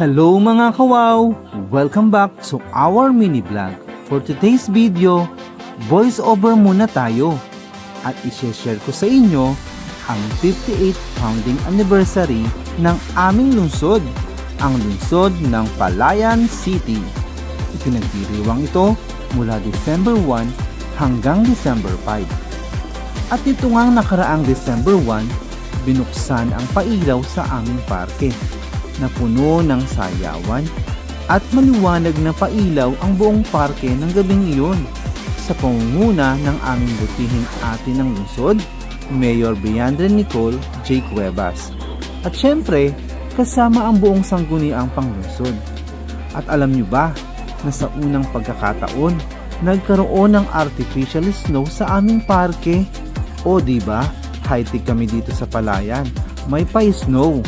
Hello mga kawaw! Welcome back to our mini vlog. For today's video, voice over muna tayo at isi-share ko sa inyo ang 58th founding anniversary ng aming lungsod, ang lungsod ng Palayan City. Ipinagdiriwang ito mula December 1 hanggang December 5. At ito ngang nakaraang December 1, binuksan ang pailaw sa aming parke na puno ng sayawan at maliwanag na pailaw ang buong parke ng gabing iyon sa pangunguna ng aming butihing ate ng lungsod, Mayor Briandre Nicole J. Cuevas. At syempre, kasama ang buong sangguniang panglungsod. At alam nyo ba na sa unang pagkakataon, nagkaroon ng artificial snow sa aming parke? O ba? High-tech kami dito sa Palayan. May pa-snow.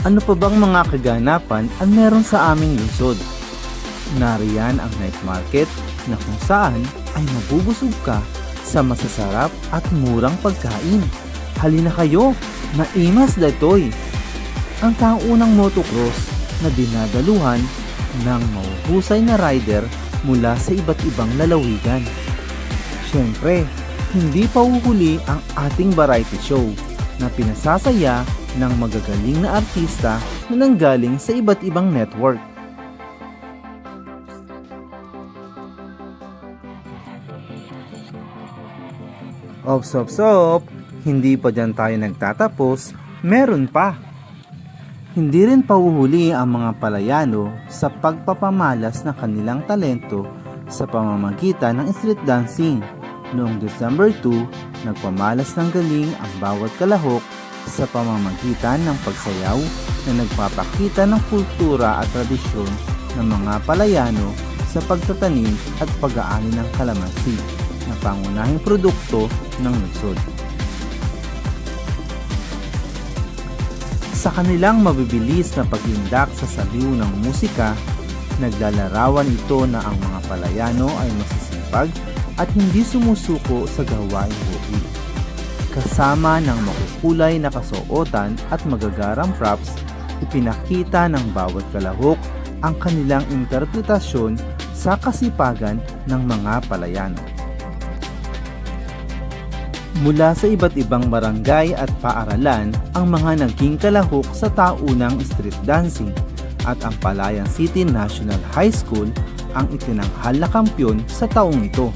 Ano pa bang mga kaganapan ang meron sa aming lungsod? Nariyan ang night market na kung saan ay mabubusog ka sa masasarap at murang pagkain. Halina kayo, naimas datoy! Ang kaunang motocross na dinadaluhan ng mahuhusay na rider mula sa iba't ibang lalawigan. Siyempre, hindi pa uhuli ang ating variety show na pinasasaya ng magagaling na artista na nanggaling sa iba't ibang network. Ops, ops, op. Hindi pa dyan tayo nagtatapos, meron pa. Hindi rin pauhuli ang mga palayano sa pagpapamalas ng kanilang talento sa pamamagitan ng street dancing. Noong December 2, nagpamalas ng galing ang bawat kalahok sa pamamagitan ng pagsayaw na nagpapakita ng kultura at tradisyon ng mga palayano sa pagtatanim at pag-aani ng kalamansi na pangunahing produkto ng lungsod. Sa kanilang mabibilis na pag-indak sa saliw ng musika, naglalarawan ito na ang mga palayano ay masisipag at hindi sumusuko sa gawaing bukid. Kasama ng makukulay na kasuotan at magagarang props, ipinakita ng bawat kalahok ang kanilang interpretasyon sa kasipagan ng mga palayano. Mula sa iba't ibang barangay at paaralan ang mga naging kalahok sa taunang street dancing at ang Palayan City National High School ang itinanghal na kampyon sa taong ito.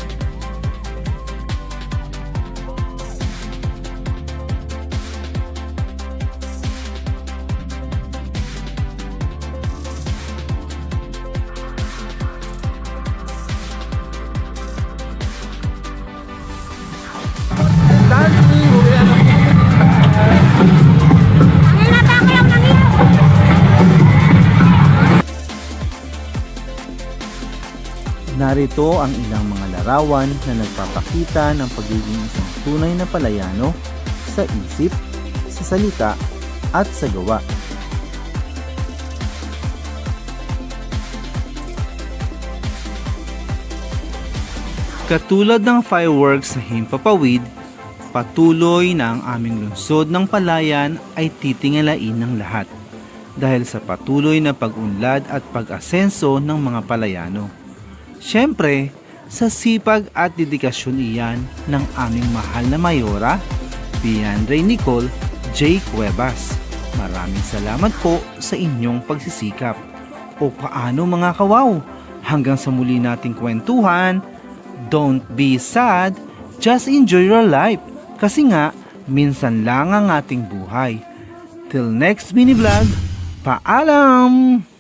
Narito ang ilang mga larawan na nagpapakita ng pagiging isang tunay na palayano sa isip, sa salita, at sa gawa. Katulad ng fireworks sa Himpapawid, patuloy na ang aming lungsod ng palayan ay titingalain ng lahat dahil sa patuloy na pag-unlad at pag-asenso ng mga palayano. Siyempre, sa sipag at dedikasyon iyan ng aming mahal na mayora, Biandre Nicole J. Cuevas. Maraming salamat po sa inyong pagsisikap. O paano mga kawaw? Hanggang sa muli nating kwentuhan, don't be sad, just enjoy your life. Kasi nga, minsan lang ang ating buhay. Till next mini vlog, paalam!